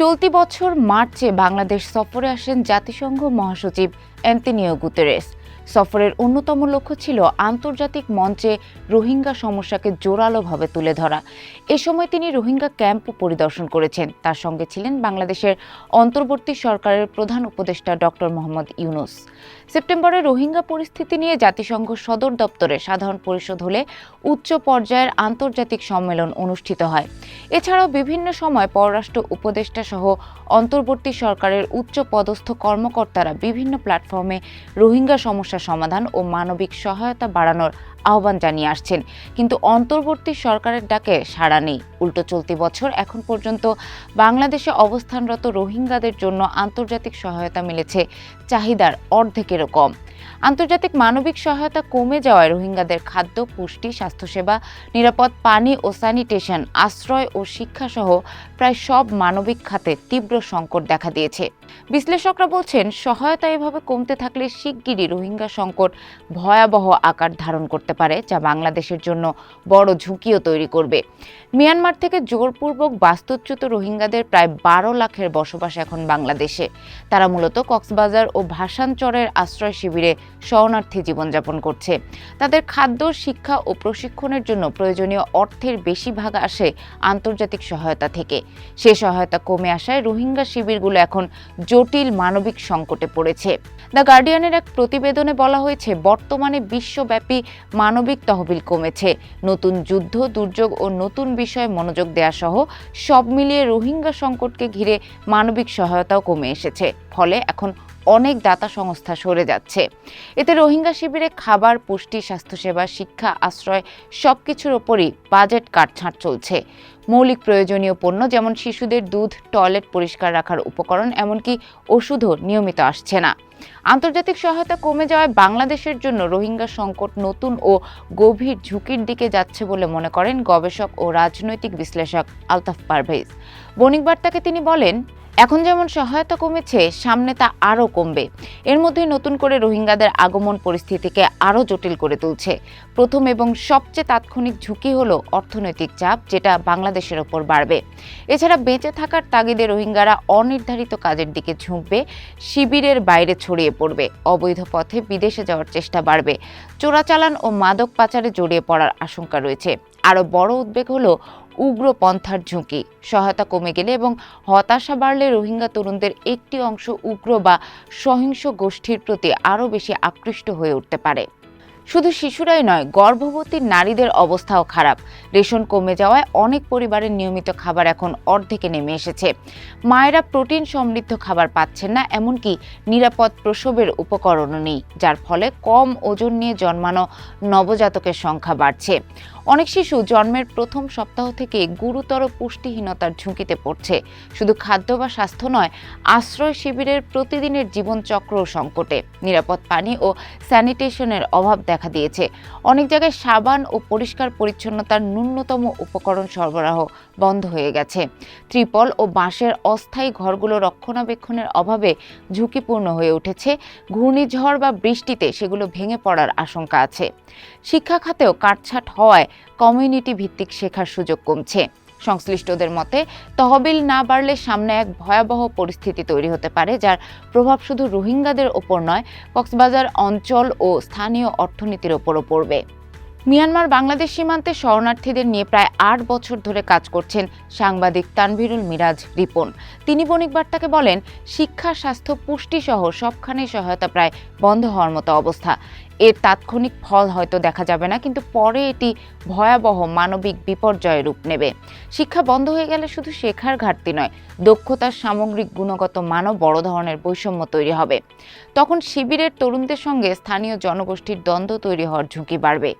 চলতি বছর মার্চে বাংলাদেশ সফরে আসেন জাতিসংঘ মহাসচিব অ্যান্তনিও গুতেরেস। সফরের অন্যতম লক্ষ্য ছিল আন্তর্জাতিক মঞ্চে রোহিঙ্গা সমস্যাকে জোরালোভাবে তুলে ধরা। এ সময় তিনি রোহিঙ্গা ক্যাম্পও পরিদর্শন করেছেন। তার সঙ্গে ছিলেন বাংলাদেশের অন্তর্বর্তী সরকারের প্রধান উপদেষ্টা ডক্টর মোহাম্মদ ইউনুস। সেপ্টেম্বরে রোহিঙ্গা পরিস্থিতি নিয়ে জাতিসংঘ সদর দপ্তরে সাধারণ পরিষদ হলে উচ্চ পর্যায়ের আন্তর্জাতিক সম্মেলন অনুষ্ঠিত হয়। এছাড়াও বিভিন্ন সময় পররাষ্ট্র উপদেষ্টা সহ অন্তর্বর্তী সরকারের উচ্চ পদস্থ কর্মকর্তারা বিভিন্ন প্ল্যাটফর্মে রোহিঙ্গা সমস্যা সমাধান ও মানবিক সহায়তা বাড়ানোর আহ্বান জানিয়ে আসছেন। কিন্তু অন্তর্বর্তী সরকারের ডাকে সাড়া নেই। উল্টো চলতি বছর এখন পর্যন্ত বাংলাদেশে অবস্থানরত রোহিঙ্গাদের জন্য আন্তর্জাতিক সহায়তা মিলেছে। চাহিদার অর্ধেকেরও কম। আন্তর্জাতিক মানবিক সহায়তা কমে যাওয়ায় রোহিঙ্গাদের খাদ্য, পুষ্টি, স্বাস্থ্যসেবা, নিরাপদ পানি ও স্যানিটেশন, আশ্রয় ও শিক্ষাসহ প্রায় সব মানবিক খাতে তীব্র সংকট দেখা দিয়েছে। বিশ্লেষকরা বলছেন, সহায়তা এভাবে কমতে থাকলে শিগগিরই রোহিঙ্গা সংকট ভয়াবহ আকার ধারণ করতে পারে, যা বাংলাদেশের জন্য বড় ঝুঁকিও তৈরি করবে। মিয়ানমার থেকে জোরপূর্বক বাস্তুচ্যুত রোহিঙ্গাদের প্রায় বারো লাখের বসবাস এখন বাংলাদেশে। তারা মূলত কক্সবাজার ও ভাসানচরের আশ্রয় শিবিরে শরণার্থী জীবনযাপন করছে। তাদের খাদ্য, শিক্ষা ও প্রশিক্ষণের জন্য প্রয়োজনীয় অর্থের বেশি ভাগ আসে আন্তর্জাতিক সহায়তা থেকে। সে সহায়তা কমে আসায় রোহিঙ্গা শিবিরগুলো এখন জটিল মানবিক সংকটে পড়েছে। দ্য গার্ডিয়ানের এক প্রতিবেদনে বলা হয়েছে, বর্তমানে বিশ্বব্যাপী মানবিক তহবিল কমেছে। নতুন যুদ্ধ, দুর্যোগ ও নতুন বিষয়ে মনোযোগ দেয়া সহ সব মিলিয়ে রোহিঙ্গা সংকটকে ঘিরে মানবিক সহায়তাও কমে এসেছে। ফলে এখন অনেক দাতা সংস্থা সরে যাচ্ছে। এতে রোহিঙ্গা শিবিরে খাবার, পুষ্টি, স্বাস্থ্যসেবা, শিক্ষা, আশ্রয় সব কিছুর ওপরই বাজেট কাটছাঁট চলছে। মৌলিক প্রয়োজনীয় পণ্য, যেমন শিশুদের দুধ, টয়লেট পরিষ্কার রাখার উপকরণ, এমনকি ওষুধও নিয়মিত আসছে না। আন্তর্জাতিক সহায়তা কমে যাওয়ায় বাংলাদেশের জন্য রোহিঙ্গা সংকট নতুন ও গভীর ঝুঁকির দিকে যাচ্ছে বলে মনে করেন গবেষক ও রাজনৈতিক বিশ্লেষক আলতাফ পারভেজ। বণিক বার্তাকে তিনি বলেন এখন যেমন সহায়তা কমেছে, সামনে তা আরও কমবে। এর মধ্যে নতুন করে রোহিঙ্গাদের আগমন পরিস্থিতিকে আরও জটিল করে তুলছে। প্রথম এবং সবচেয়ে তাৎক্ষণিক ঝুঁকি হলো অর্থনৈতিক চাপ, যেটা বাংলাদেশের ওপর বাড়বে। এছাড়া বেঁচে থাকার তাগিদে রোহিঙ্গারা অনির্ধারিত কাজের দিকে ঝুঁকবে, শিবিরের বাইরে ছড়িয়ে পড়বে, অবৈধ পথে বিদেশে যাওয়ার চেষ্টা বাড়বে। চোরাচালান ও মাদক পাচারে জড়িয়ে পড়ার আশঙ্কা রয়েছে। আরও বড় উদ্বেগ হলো উগ্রপন্থার ঝুঁকি। সহায়তা কমে গেলে এবং হতাশা বাড়লে রোহিঙ্গা তরুণদের একটি অংশ উগ্র বা সহিংস গোষ্ঠীর প্রতি আরও বেশি আকৃষ্ট হয়ে উঠতে পারে। শুধু শিশুরাই নয়, গর্ভবতী নারীদের অবস্থাও খারাপ। রেশন কমে যাওয়ায় অনেক পরিবারের নিয়মিত খাবার এখন অর্ধেকে নেমে এসেছে। মায়েরা প্রোটিন সমৃদ্ধ খাবার পাচ্ছেন না, এমনকি নিরাপদ প্রসবের উপকরণও নেই, যার ফলে কম ওজন নিয়ে জন্মানো নবজাতকের সংখ্যা বাড়ছে। অনেক শিশু জন্মের প্রথম সপ্তাহ থেকে গুরুতর পুষ্টিহীনতার ঝুঁকিতে পড়ছে। শুধু খাদ্য বা স্বাস্থ্য নয়, আশ্রয় শিবিরের প্রতিদিনের জীবনচক্র সংকটে। নিরাপদ পানি ও স্যানিটেশনের অভাব দেখা দিয়েছে। অনেক জায়গায় সাবান ও পরিষ্কার পরিচ্ছন্নতার ন্যূনতম উপকরণ সরবরাহ বন্ধ হয়ে গেছে। ত্রিপল ও বাঁশের অস্থায়ী ঘরগুলো রক্ষণাবেক্ষণের অভাবে ঝুঁকিপূর্ণ হয়ে উঠেছে। ঘূর্ণিঝড় বা বৃষ্টিতে সেগুলো ভেঙে পড়ার আশঙ্কা আছে। শিক্ষা খাতেও কাটছাট হওয়ায় কমিউনিটি ভিত্তিক শেখার সুযোগ কমছে। সংশ্লিষ্টদের মতে, তহবিল না বাড়লে সামনে এক ভয়াবহ পরিস্থিতি তৈরি হতে পারে, যার প্রভাব শুধু রোহিঙ্গাদের ওপর নয়, কক্সবাজার অঞ্চল ও স্থানীয় অর্থনীতির ওপরও পড়বে। মিয়ানমার বাংলাদেশ সীমান্তে শরণার্থীদের নিয়ে প্রায় আট বছর ধরে কাজ করছেন সাংবাদিক তানভিরুল মিরাজ রিপন। তিনি বণিক বার্তাকে বলেন, শিক্ষা, স্বাস্থ্য, পুষ্টি সহ সবখানেই সহায়তা প্রায় বন্ধ হওয়ার মতো অবস্থা। এর তাৎক্ষণিক ফল হয়তো দেখা যাবে না, কিন্তু পরে এটি ভয়াবহ মানবিক বিপর্যয়ের রূপ নেবে। শিক্ষা বন্ধ হয়ে গেলে শুধু শেখার ঘাটতি নয়, দক্ষতার সামগ্রিক গুণগত মানও বড় ধরনের বৈষম্য তৈরি হবে। তখন শিবিরের তরুণদের সঙ্গে স্থানীয় জনগোষ্ঠীর দ্বন্দ্ব তৈরি হওয়ার ঝুঁকি বাড়বে।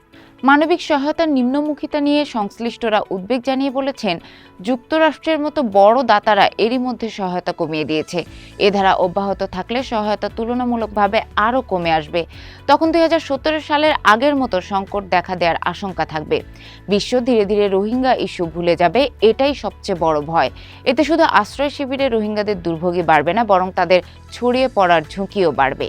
মানবিক সহায়তার নিম্নমুখিতা নিয়ে সংশ্লিষ্টরা উদ্বেগ জানিয়ে বলেছেন, যুক্তরাষ্ট্রের মতো বড় দাতারা এরই মধ্যে সহায়তা কমিয়ে দিয়েছে। এ ধারা অব্যাহত থাকলে সহায়তা তুলনামূলকভাবে আরও কমে আসবে। তখন দুই হাজার সতেরো সালের আগের মতো সংকট দেখা দেওয়ার আশঙ্কা থাকবে। বিশ্ব ধীরে ধীরে রোহিঙ্গা ইস্যু ভুলে যাবে, এটাই সবচেয়ে বড় ভয়। এতে শুধু আশ্রয় শিবিরে রোহিঙ্গাদের দুর্ভোগী বাড়বে না, বরং তাদের ছড়িয়ে পড়ার ঝুঁকিও বাড়বে।